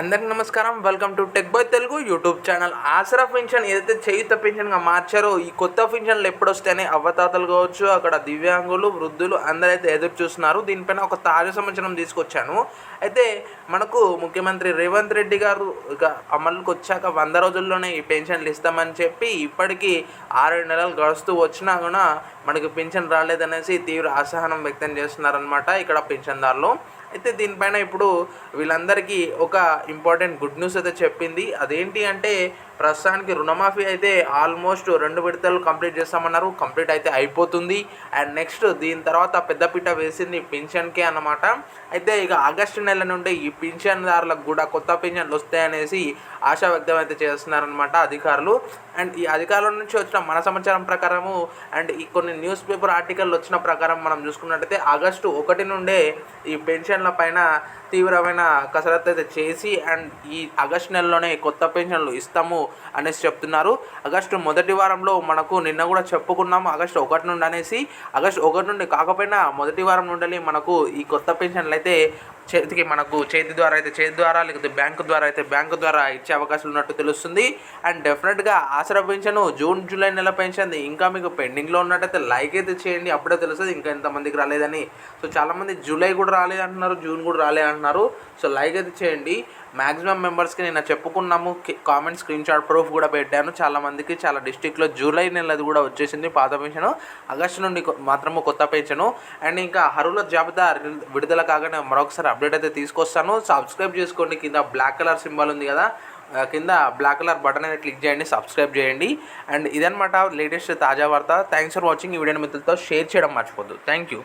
అందరికి నమస్కారం. Welcome to tech boy Telugu YouTube channel Aasara pension ఏదైతే చేయుత పెన్షన్గా మార్చారో ఈ కొత్త పెన్షన్లు ఎప్పుడొస్తాయని అవ్వతాతలు కావచ్చు అక్కడ దివ్యాంగులు వృద్ధులు అందరైతే ఎదురు చూస్తున్నారు దీనిపైన ఒక తాజా సమాచారం తీసుకొచ్చాను. అయితే మనకు ముఖ్యమంత్రి రేవంత్ రెడ్డి గారు ఇక అమలుకి వచ్చాక వంద రోజుల్లోనే ఈ పెన్షన్లు ఇస్తామని చెప్పి ఇప్పటికీ ఆరేడు నెలలు గడుస్తూ వచ్చినా కూడా మనకి పెన్షన్ రాలేదనేసి తీవ్ర అసహనం వ్యక్తం చేస్తున్నారనమాట ఇక్కడ పెన్షన్దారులు అయితే దీనిపైన ఇప్పుడు వీళ్ళందరికీ ఒక ఇంపార్టెంట్ గుడ్ న్యూస్ అయితే చెప్పింది. అదేంటి అంటే ప్రస్తుతానికి రుణమాఫీ అయితే ఆల్మోస్ట్ రెండు విడతలు కంప్లీట్ చేస్తామన్నారు. కంప్లీట్ అయితే అయిపోతుంది. అండ్ నెక్స్ట్ దీని తర్వాత పెద్దపీట వేసింది పెన్షన్కే అన్నమాట. అయితే ఇక ఆగస్టు నెల నుండి ఈ పెన్షన్దారులకు కూడా కొత్త పెన్షన్లు వస్తాయనేసి ఆశా వ్యక్తం అయితే చేస్తున్నారనమాట అధికారులు. అండ్ ఈ అధికారుల నుంచి వచ్చిన మన సమాచారం ప్రకారము అండ్ ఈ కొన్ని న్యూస్ పేపర్ ఆర్టికల్ వచ్చిన ప్రకారం మనం చూసుకున్నట్టయితే ఆగస్టు ఒకటి నుండే ఈ పెన్షన్ పైన తీవ్రమైన కసరత్తు అయితే చేసి అండ్ ఈ ఆగస్టు నెలలోనే కొత్త పెన్షన్లు ఇస్తాము అనేసి చెప్తున్నారు. ఆగస్టు మొదటి వారంలో మనకు నిన్న కూడా చెప్పుకున్నాము ఆగస్టు ఒకటి నుండి అనేసి. ఆగస్టు ఒకటి నుండి కాకపోయినా మొదటి వారం నుండి మనకు ఈ కొత్త పెన్షన్లు అయితే చేతికి మనకు చేతి ద్వారా అయితే చేతి ద్వారా లేకపోతే బ్యాంకు ద్వారా అయితే బ్యాంకు ద్వారా ఇచ్చే అవకాశం ఉన్నట్టు తెలుస్తుంది. అండ్ డెఫినెట్గా ఆసరా పెన్షన్ జూన్ జూలై నెల పెన్షన్ ఇంకా మీకు పెండింగ్లో ఉన్నట్టయితే లైక్ అయితే చేయండి. అప్పుడే తెలుస్తుంది ఇంకా ఎంతమందికి రాలేదని. సో చాలామంది జూలై కూడా రాలేదు అంటున్నారు జూన్ కూడా రాలేదు అంటున్నారు సో లైక్ అయితే చేయండి. మ్యాక్సిమం మెంబర్స్కి నేను చెప్పుకున్నాము. కామెంట్ స్క్రీన్ షాట్ ప్రూఫ్ కూడా పెట్టాను. చాలా మందికి చాలా డిస్టిక్లో జూలై నెలది కూడా వచ్చేసింది పాత పెన్షన్. ఆగస్టు నుండి మాత్రము కొత్త పెన్షను. అండ్ ఇంకా హరుల జాబితా విడుదల కాగానే మరొకసారి అప్డేట్ అయితే తీసుకొస్తాను. సబ్స్క్రైబ్ చేసుకోండి. కింద బ్లాక్ కలర్ సింబల్ ఉంది కదా. కింద బ్లాక్ కలర్ బటన్ అనేది క్లిక్ చేయండి. సబ్స్క్రైబ్ చేయండి. అండ్ ఇదనమాట లేటెస్ట్ తాజా వార్త. Thanks for watching. ఈ వీడియో మిత్రులతో షేర్ చేయడం మర్చిపోద్దు థ్యాంక్ యూ